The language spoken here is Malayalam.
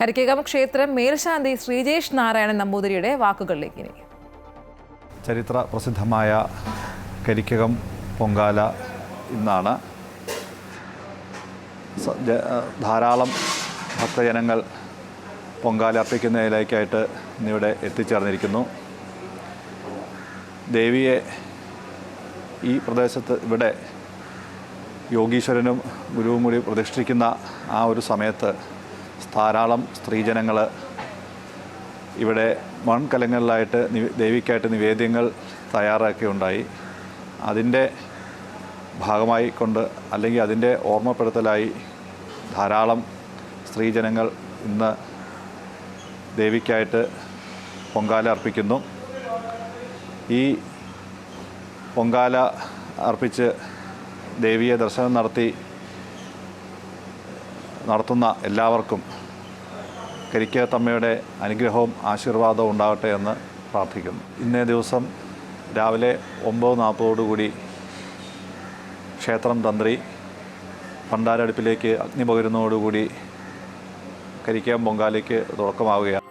കരിക്കകം ക്ഷേത്രം മേൽശാന്തി ശ്രീജേഷ് നാരായണൻ നമ്പൂതിരിയുടെ വാക്കുകളിലേക്ക് ചരിത്ര പ്രസിദ്ധമായ കരിക്കകം പൊങ്കാല ഇന്നാണ്. ധാരാളം ഭക്തജനങ്ങൾ പൊങ്കാല അർപ്പിക്കുന്നതിലേക്കായിട്ട് ഇന്നിവിടെ എത്തിച്ചേർന്നിരിക്കുന്നു. ദേവിയെ ഈ പ്രദേശത്ത് ഇവിടെ യോഗീശ്വരനും ഗുരുവും കൂടി പ്രതിഷ്ഠിക്കുന്ന ആ ഒരു സമയത്ത് ധാരാളം സ്ത്രീജനങ്ങൾ ഇവിടെ മൺകലങ്ങളിലായിട്ട് ദേവിക്കായിട്ട് നിവേദ്യങ്ങൾ തയ്യാറാക്കിയുണ്ടായി. അതിന്റെ ഭാഗമായി കൊണ്ട് അല്ലെങ്കിൽ അതിന്റെ ഓർമ്മപ്പെടുത്തലായി ധാരാളം സ്ത്രീജനങ്ങൾ ഇന്ന് ദേവിക്കായിട്ട് പൊങ്കാല അർപ്പിക്കുന്നു. ഈ പൊങ്കാല അർപ്പിച്ച് ദേവിയെ ദർശനം നടത്തി നടത്തുന്ന എല്ലാവർക്കും കരിക്കത്തമ്മയുടെ അനുഗ്രഹവും ആശീർവാദവും ഉണ്ടാകട്ടെ എന്ന് പ്രാർത്ഥിക്കുന്നു. ഇന്നേ ദിവസം രാവിലെ ഒമ്പത് നാൽപ്പതോടുകൂടി ക്ഷേത്രം തന്ത്രി പണ്ടാരടുപ്പിലേക്ക് അഗ്നി പകരുന്നതോടുകൂടി കരിക്കാം പൊങ്കാലയ്ക്ക് തുടക്കമാവുകയാണ്.